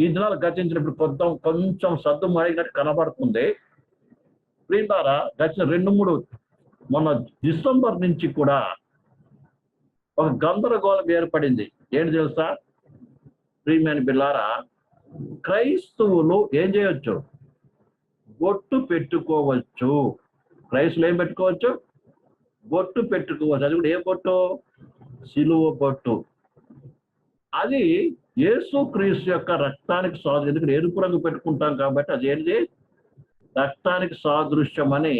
ఈ దినాలు గతించినప్పుడు కొంత కొంచెం సద్దు మరిగినట్టు కనబడుతుంది. ప్రియులారా గడిచిన రెండు మూడు మొన్న డిసెంబర్ నుంచి కూడా ఒక గందరగోళం ఏర్పడింది. ఏంటి తెలుసా? ప్రియమైన బిల్లారా క్రైస్తవులు ఏం చేయొచ్చు? బొట్టు పెట్టుకోవచ్చు. క్రైస్తులు ఏం పెట్టుకోవచ్చు? బొట్టు పెట్టుకోవచ్చు. అది కూడా ఏ బొట్టు సిలువ బొట్టు అది యేసు క్రీస్తు యొక్క రక్తానికి సాదృశ్యం ఎందుకంటే ఎరుపు రంగు పెట్టుకుంటాం కాబట్టి అది ఏంటి రక్తానికి సాదృశ్యం అని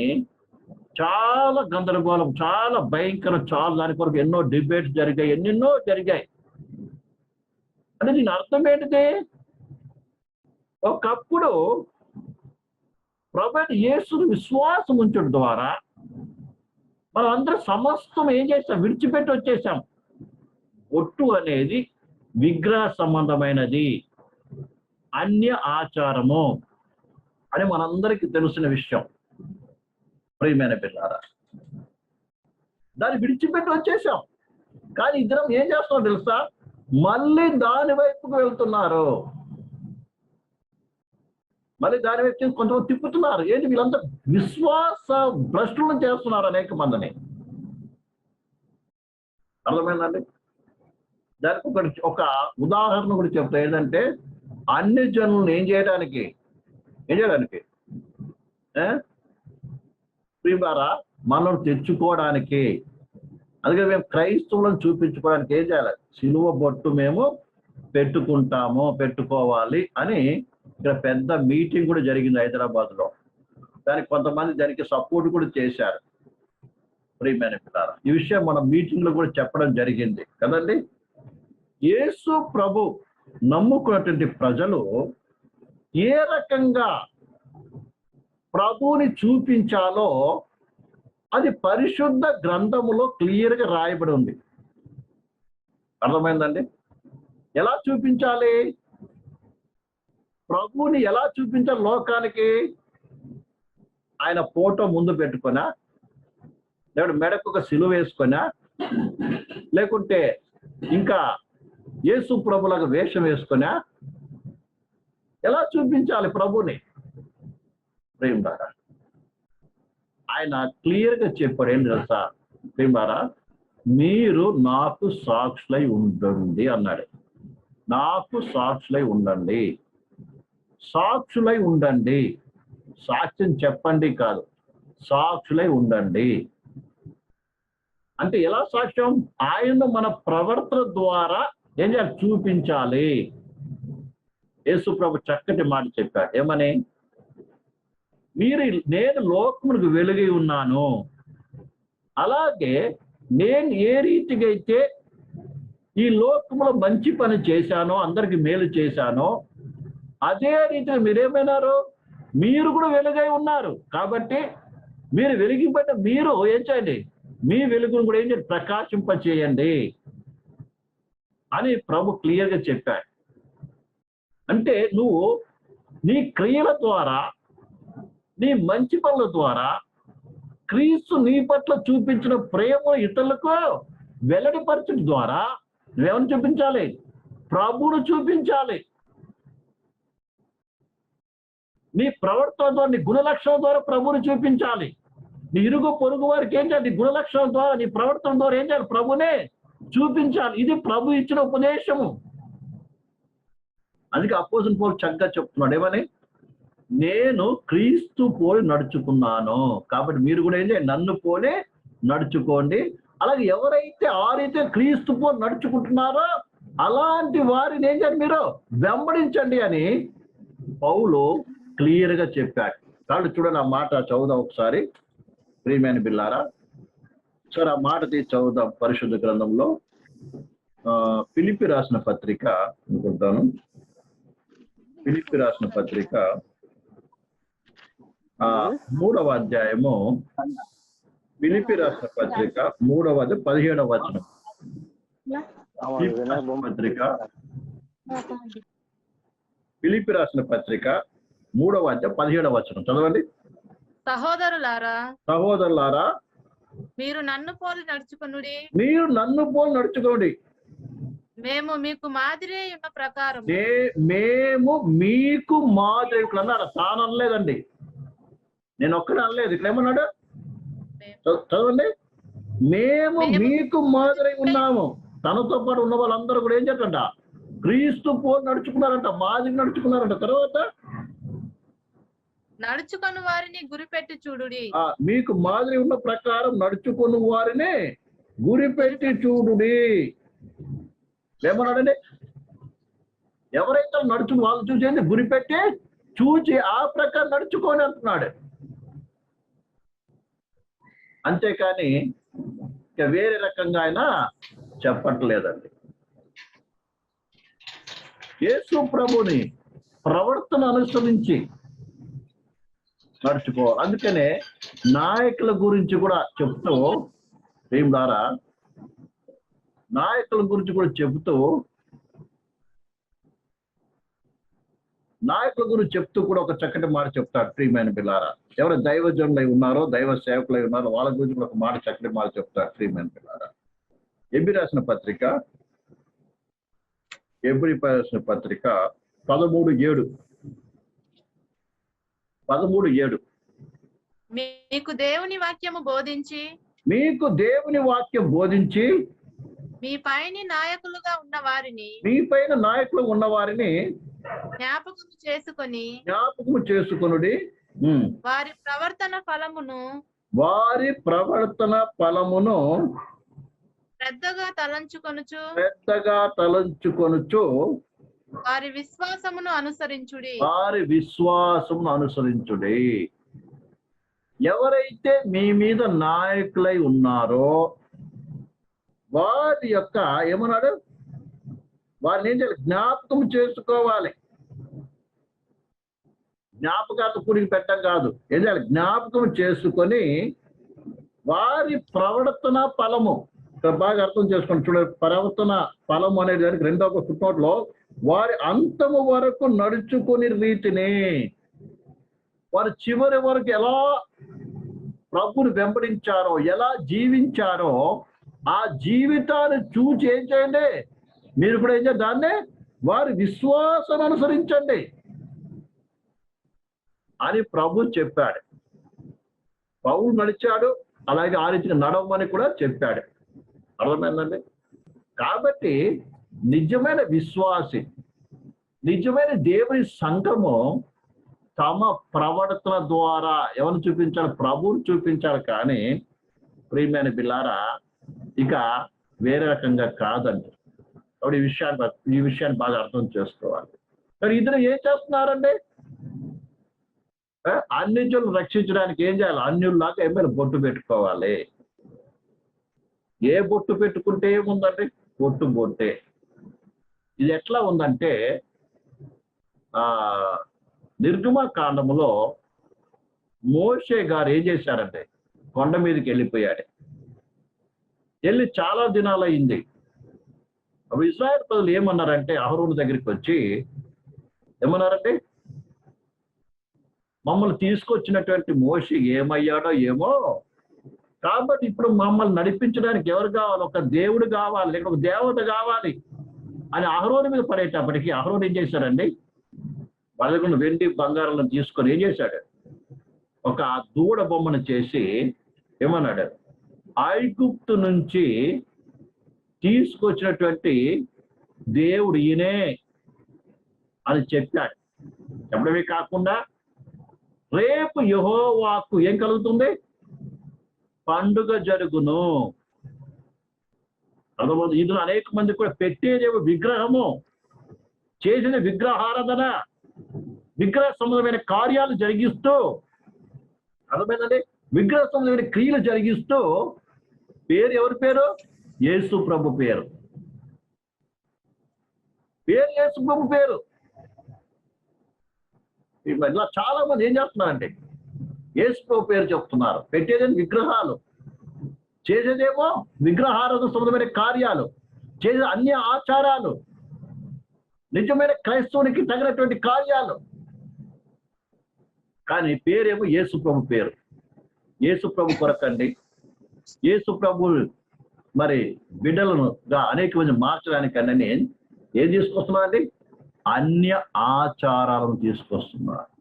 చాలా గందరగోళం చాలా భయంకరం చాలా దాని కొరకు ఎన్నో డిబేట్స్ జరిగాయి ఎన్నెన్నో జరిగాయి. అంటే దీని అర్థం ఏంటిది? ఒకప్పుడు ప్రభు యేసుని విశ్వాసం ఉంచడం ద్వారా మనం అందరం సమస్తం ఏం చేస్తాం? విడిచిపెట్టి వచ్చేసాం. ఒట్టు అనేది విగ్రహ సంబంధమైనది. అన్య ఆచారము అని మనందరికీ తెలిసిన విషయం. ప్రియమైన పిల్లారా దాన్ని విడిచిపెట్టి వచ్చేసాం. కానీ ఇద్దరం ఏం చేస్తాం తెలుసా? మళ్ళీ దాని వైపుకు వెళ్తున్నారు. మళ్ళీ దాని వైపు కొంచెం తిప్పుతున్నారు. ఏంటి వీళ్ళంతా విశ్వాస భ్రష్టులను చేస్తున్నారు అనేక మందిని. అర్థమైందండి? దానికి ఒక ఒక ఉదాహరణ కూడా చెప్తా. ఏంటంటే అన్ని జనులను ఏం చేయడానికి ఏం చేయడానికి? ప్రియులారా మనం తెచ్చుకోవడానికి. అందుకే మేము క్రైస్తవులను చూపించుకోవడానికి ఏం చేయాలి? సిలువ బొట్టు మేము పెట్టుకుంటాము పెట్టుకోవాలి అని ఇక్కడ పెద్ద మీటింగ్ కూడా జరిగింది హైదరాబాద్లో. దానికి కొంతమంది దానికి సపోర్ట్ కూడా చేశారు. ప్రియమైన పిల్లలు ఈ విషయం మన మీటింగ్లో కూడా చెప్పడం జరిగింది. కదండి? యేసు ప్రభు నమ్ముకున్నటువంటి ప్రజలు ఏ రకంగా ప్రభువుని చూపించాలో అది పరిశుద్ధ గ్రంథములో క్లియర్గా రాయబడి ఉంది. అర్థమైందండి? ఎలా చూపించాలి? ప్రభువుని ఎలా చూపించాలి లోకానికి? ఆయన ఫోటో ముందు పెట్టుకున్నా లేకుంటే మెడకు ఒక సిలువ వేసుకున్నా లేకుంటే ఇంకా యేసు ప్రభులకు వేషం వేసుకున్నా ఎలా చూపించాలి ప్రభుని? ప్రేమారా ఆయన క్లియర్గా చెప్పాడు ఏం తెలుసా? ప్రేమారా మీరు నాకు సాక్షులై ఉండండి అన్నాడు. నాకు సాక్షులై ఉండండి. సాక్షులై ఉండండి. సాక్ష్యం చెప్పండి కాదు సాక్షులై ఉండండి. అంటే ఎలా సాక్ష్యం? ఆయన మన ప్రవర్తన ద్వారా ఏం చేయాలి చూపించాలి యేసుప్రభు చక్కటి మాట చెప్పాడు. ఏమని? మీరు నేను లోకములకు వెలుగై ఉన్నాను. అలాగే నేను ఏ రీతిగా అయితే ఈ లోకములో మంచి పని చేశానో అందరికి మేలు చేశానో అదే రీతిగా మీరేమైనారు? మీరు కూడా వెలుగై ఉన్నారు. కాబట్టి మీరు వెలిగిపోయిన మీరు ఏం చేయండి? మీ వెలుగును కూడా ఏం చేయండి? ప్రకాశింప చేయండి అని ప్రభు క్లియర్గా చెప్పాడు. అంటే నువ్వు నీ క్రియల ద్వారా నీ మంచి పనుల ద్వారా క్రీస్తు నీ పట్ల చూపించిన ప్రేమ ఇతరులకు వెల్లడిపరచడం ద్వారా నువ్వెవరిని చూపించాలి? ప్రభువును చూపించాలి. నీ ప్రవర్తన ద్వారా నీ గుణలక్షణం ద్వారా ప్రభువుని చూపించాలి. నీ ఇరుగు పొరుగు వారికి ఏం చేయాలి? నీ గుణలక్షణం ద్వారా నీ ప్రవర్తన ద్వారా ఏం చేయాలి? ప్రభునే చూపించాలి. ఇది ప్రభు ఇచ్చిన ఉపదేశము. అందుకే అపోజన్ పోల్ చక్కగా చెప్తున్నాడు. ఏమని? నేను క్రీస్తు పోలి నడుచుకున్నాను. కాబట్టి మీరు కూడా ఏం చేయండి? నన్ను పోలే నడుచుకోండి. అలాగే ఎవరైతే ఆరైతే క్రీస్తు పోలి నడుచుకుంటున్నారో అలాంటి వారిని ఏం చేయండి మీరు? వెంబడించండి అని పౌలు క్లియర్గా చెప్పాడు. కాబట్టి చూడండి ఆ మాట చదువుదాం ఒకసారి. ప్రియమైన బిల్లారా సరే ఆ మాట తీసి చదువుదాం పరిశుద్ధ గ్రంథంలో. ఫిలిప్పి రాసిన పత్రిక అనుకుంటాను. ఫిలిప్పి రాసిన పత్రిక ఆ మూడవ అధ్యాయము. ఫిలిప్పి రాసిన పత్రిక మూడవ అధ్యాయం పదిహేడవ వచనం. పత్రిక ఫిలిప్పి రాసిన పత్రిక మూడవ అధ్యాయం పదిహేడవ వచనం. చదవండి. సహోదరులారా సహోదరులారా మీరు నన్ను పోలి నడుచుకునుడి. మీరు నన్ను పోలు నడుచుకోండి మేము మీకు మాదిరి ఉన్న ప్రకారం మేము మీకు మాదిరి ఇక్కడ అన్నాడు తాను అనలేదండి. నేను ఒక్కడే అనలేదు. ఇక్కడ ఏమన్నాడు? చదవండి. మేము మీకు మాదిరి ఉన్నాము. తనతో పాటు ఉన్న వాళ్ళందరూ కూడా ఏం చేద్దంట క్రీస్తు పోలు నడుచుకున్నారంట మాదిరి నడుచుకున్నారంట. తర్వాత నడుచుకొని వారిని గురిపెట్టి చూడుడి. మీకు మాదిరి ఉన్న ప్రకారం నడుచుకుని వారిని గురిపెట్టి చూడుడి. ఏమన్నాడండి? ఎవరైతే నడుచుని వాళ్ళు చూసేది గురిపెట్టి చూచి ఆ ప్రకారం నడుచుకొని అంటున్నాడు. అంతేకాని ఇక వేరే రకంగా ఆయన చెప్పట్లేదండి. యేసు ప్రభుని ప్రవర్తన అనుసరించి నడుచుకోవాలి అందుకనే నాయకుల గురించి కూడా చెప్తూ ఏం ద్వారా నాయకుల గురించి కూడా చెబుతూ నాయకుల గురించి చెప్తూ కూడా ఒక చక్కటి మాట చెప్తాడు ప్రియమైన పిల్లారా ఎవరు దైవజనులై ఉన్నారో దైవ సేవకులై ఉన్నారో వాళ్ళ గురించి కూడా ఒక మాట చక్కటి మాట చెప్తాడు ప్రియమైన పిల్లారా ఎబి రాసిన పత్రిక ఎబి రాసిన పత్రిక పదమూడు ఏడు. పదమూడు ఏడు మీకు దేవుని వాక్యము బోధించి మీకు దేవుని వాక్యం బోధించి మీ పైని నాయకులుగా ఉన్న వారిని మీ పైన నాయకులు ఉన్న వారిని జ్ఞాపకం చేసుకొని జ్ఞాపకము చేసుకొనుడి. వారి ప్రవర్తన ఫలమును వారి ప్రవర్తన ఫలమును శ్రద్ధగా తలంచుకొనుచు పెద్దగా తలంచుకొనుచు వారి విశ్వాసమును అనుసరించుడి. వారి విశ్వాసమును అనుసరించుడి. ఎవరైతే మీ మీద నాయకులై ఉన్నారో వారి యొక్క ఏమన్నాడు? వారిని ఏం చేయాలి? జ్ఞాపకం చేసుకోవాలి. జ్ఞాపకాత కూడికి పెట్టడం కాదు. ఏం చేయాలి? జ్ఞాపకం చేసుకొని వారి ప్రవర్తన ఫలము బాగా అర్థం చేసుకోండి. చూడండి ప్రవర్తన ఫలం అనేది దానికి రెండో ఒక ఫుట్నోట్లో వారి అంతము వరకు నడుచుకుని రీతిని వారు చివరి వరకు ఎలా ప్రభుని వెంబడించారో ఎలా జీవించారో ఆ జీవితాన్ని చూసి ఏం చేయండి? మీరు ఇప్పుడు ఏం చేయండి? దాన్నే వారి విశ్వాసం అనుసరించండి అని ప్రభు చెప్పాడు. పౌలు నడిచాడు అలాగే ఆ రీతిగా నడవమని కూడా చెప్పాడు. అర్థమైందండి? కాబట్టి నిజమైన విశ్వాసి నిజమైన దేవుని సంఘము తమ ప్రవర్తన ద్వారా ఎవరిని చూపించాలి? ప్రభువుని చూపించాలి కానీ ప్రియమైన బిల్లారా ఇక వేరే రకంగా కాదండి. కాబట్టి ఈ విషయాన్ని ఈ విషయాన్ని బాగా అర్థం చేసుకోవాలి. మరి ఇద్దరు ఏం చేస్తున్నారండి? ఆ, రక్షించడానికి ఏం చేయాలి? అన్యుల్లాగా ఏమైనా బొట్టు పెట్టుకోవాలి. ఏ బొట్టు పెట్టుకుంటే ఏముందండి? బొట్టు బొట్టే. ఇది ఎట్లా ఉందంటే ఆ నిర్గమ కాండములో మోషే గారు ఏం చేశారంటే కొండ మీదకి వెళ్ళిపోయాడు. వెళ్ళి చాలా దినాలు అయింది అప్పుడు ఇస్రాయల్ ప్రజలు ఏమన్నారంటే అహరోను దగ్గరికి వచ్చి ఏమన్నారంటే మమ్మల్ని తీసుకొచ్చినటువంటి మోషి ఏమయ్యాడో ఏమో కాబట్టి ఇప్పుడు మమ్మల్ని నడిపించడానికి ఎవరు కావాలి? ఒక దేవుడు కావాలి లేక ఒక దేవత కావాలి అని అహరోని మీద పడేటప్పటికి అహరోని ఏం చేశాడండి? వాళ్ళ వెండి బంగారాలను తీసుకొని ఏం చేశాడు? ఒక దూడ బొమ్మను చేసి ఏమన్నాడు? ఐగుప్తు నుంచి తీసుకొచ్చినటువంటి దేవుడు ఈయనే అని చెప్పాడు. చెప్పడమే కాకుండా రేపు యహోవాకు ఏం కలుగుతుంది? పండుగ జరుగును. అర్థమవుతుంది? ఇందులో అనేక మంది కూడా పెట్టేదేమో విగ్రహము. చేసిన విగ్రహారాధన విగ్రహ సంబంధమైన కార్యాలు జరిగిస్తూ అర్థమైందండి? విగ్రహ సంబంధమైన క్రియలు జరిగిస్తూ పేరు ఎవరి పేరు? యేసు ప్రభు పేరు. పేరు యేసు ప్రభు పేరు. ఇలా చాలా మంది ఏం చేస్తున్నారంటే యేసు ప్రభు పేరు చెప్తున్నారు. పెట్టేదేం విగ్రహాలు. చేసేదేమో విగ్రహాలకు సంబంధమైన కార్యాలు. చేసే అన్ని ఆచారాలు. నిజమైన క్రైస్తవునికి తగినటువంటి కార్యాలు. కానీ పేరేమో యేసు ప్రభు పేరు. యేసు కొరకండి. యేసు ప్రభు మరి బిడ్డలనుగా అనేక మంది మార్చడానికి అన్నీ ఏం తీసుకొస్తున్నారండి? అన్య ఆచారాలను తీసుకొస్తున్నారు.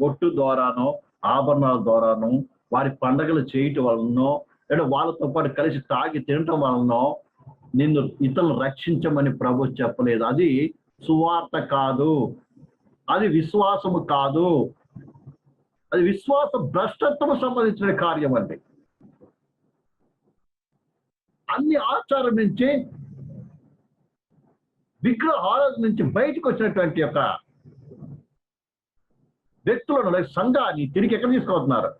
ఒట్టు ద్వారానో ఆభరణాల ద్వారానో వారి పండగలు చేయటం వలనో లేదా వాళ్ళతో పాటు కలిసి తాగి తినటం వలనో నిన్ను ఇతరులు రక్షించమని ప్రభు చెప్పలేదు. అది సువార్త కాదు. అది విశ్వాసము కాదు. అది విశ్వాస భ్రష్టత్వం సంబంధించిన కార్యం అండి. అన్ని ఆచారం నుంచి విగ్రహాల నుంచి బయటకు వచ్చినటువంటి యొక్క వ్యక్తులను లేక సంఘాన్ని తిరిగి ఎక్కడ తీసుకుపోతున్నారు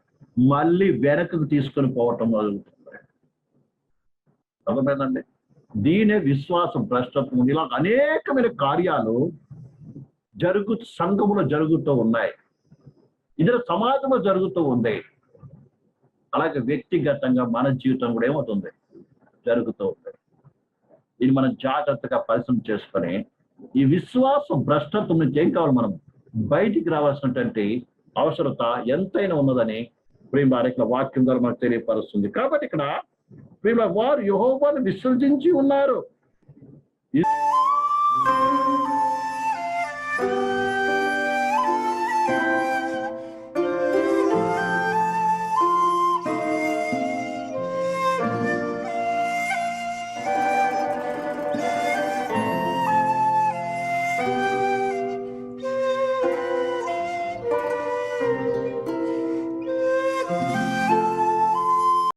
మళ్ళీ వెనక్కి తీసుకొని పోవటం మొదలుతుంది అర్థమైందండి? దీనే విశ్వాస భ్రష్టత్వం ఇలా అనేకమైన కార్యాలు జరుగు సంఘములో జరుగుతూ ఉన్నాయి. ఇతర సమాజంలో జరుగుతూ ఉంది. అలాగే వ్యక్తిగతంగా మన జీవితం కూడా ఏమవుతుంది? జరుగుతూ ఉంది. ఇది మనం జాగ్రత్తగా పరిశ్రమ చేసుకొని ఈ విశ్వాస భ్రష్టత్వం నుంచి ఏం కావాలి మనం బయటికి రావాల్సినటువంటి అవసరత ఎంతైనా ఉన్నదని ప్రేమ ఇక్కడ వాక్యం ద్వారా మనకు తెలియపరుస్తుంది. కాబట్టి ఇక్కడ ప్రేమ వారు యహోవాను విసర్జించి ఉన్నారు.